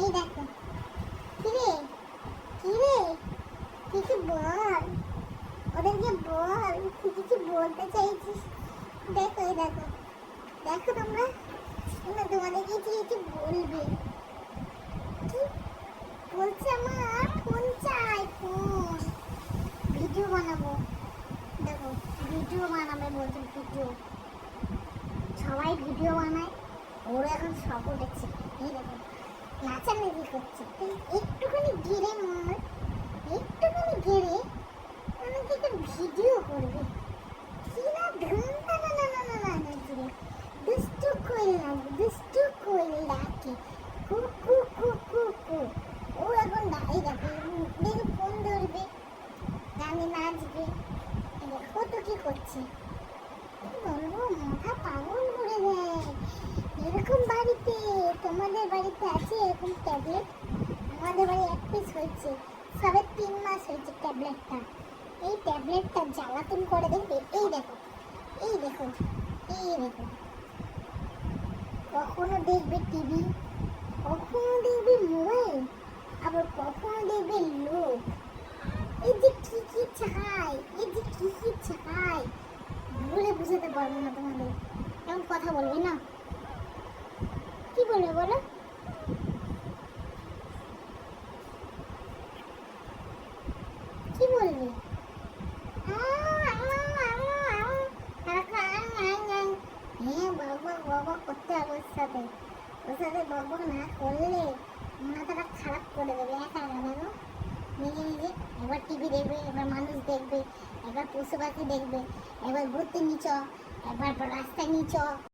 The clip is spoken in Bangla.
এই দেখো। কিরে? কিরে? কিছু বল। ওদেরকে বল, তুই কিছু বলতে চাইছিস? দেখো, এই দেখো। দেখো তোমরা? তোমরা তোমাদেরকে কি কিছু বলবে? কি? বলছে আমার ফোন চাই, ফোন। ভিডিও বানাবো। দেখো, ভিডিও বানাবে বলছে ভিডিও। সবাই ভিডিও বানায়, ওর এখন শখ উঠেছে। এই দেখো। নাচানাচি করছে। একটুখানি গেড়ে মার একটুখানি গেড়ে আমাকে একটা ভিডিও করবে। কি না ধান্দা না না না না না না জুড়ে দুষ্টু কইলাম, দুষ্টু কইলাকে কু? কু কু কু কু ও এখন দাঁড়িয়ে দেখো দেখে ফোন ধরবে, গানে নাচবে। দেখো তো কি করছে। বলব, মাথা পাগল করে দেয় এরকম বাড়িতে তোমাদের বাড়িতে আছে এরকম ট্যাবলেট আমাদের বাড়ি এক পিস হয়েছে। সবে তিন মাস হয়েছে ট্যাবলেটটা এই ট্যাবলেটটা জ্বালাতন করে দেখবে এই দেখো এই দেখো এই দেখো। কখনো দেখবে টিভি কখনো দেখবে মোবাইল আবার কখনো দেখবে লোক। এই যে কি কি চাই, এই যে কি কি চাই বলে বুঝাতে পারব না তোমাদের। এমন কথা বলবে না? বলো। কি বলবে? হ্যাঁ ওর সাথে। না করলে মাথাটা খারাপ করে দেবে টিভি দেখবে, একবার মানুষ দেখবে পশু পাখি দেখবে ঘুরতে নিচ, একবার রাস্তায় নিচ।